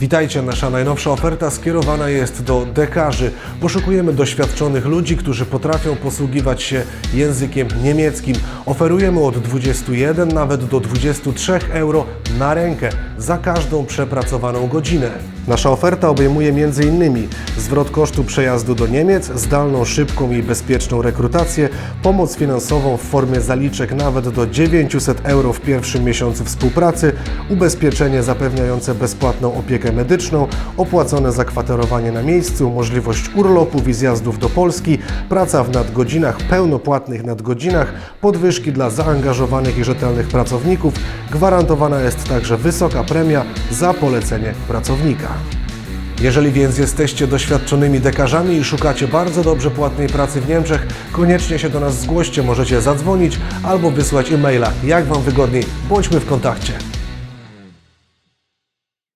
Witajcie, nasza najnowsza oferta skierowana jest do dekarzy. Poszukujemy doświadczonych ludzi, którzy potrafią posługiwać się językiem niemieckim. Oferujemy od 21 nawet do 23 euro na rękę za każdą przepracowaną godzinę. Nasza oferta obejmuje m.in. zwrot kosztu przejazdu do Niemiec, zdalną, szybką i bezpieczną rekrutację, pomoc finansową w formie zaliczek nawet do 900 euro w pierwszym miesiącu współpracy, ubezpieczenie zapewniające bezpłatną opiekę medyczną, opłacone zakwaterowanie na miejscu, możliwość urlopów i zjazdów do Polski, praca w nadgodzinach, pełnopłatnych nadgodzinach, podwyżki dla zaangażowanych i rzetelnych pracowników, gwarantowana jest także wysoka premia za polecenie pracownika. Jeżeli więc jesteście doświadczonymi dekarzami i szukacie bardzo dobrze płatnej pracy w Niemczech, koniecznie się do nas zgłoście, możecie zadzwonić albo wysłać e-maila, jak Wam wygodniej, bądźmy w kontakcie.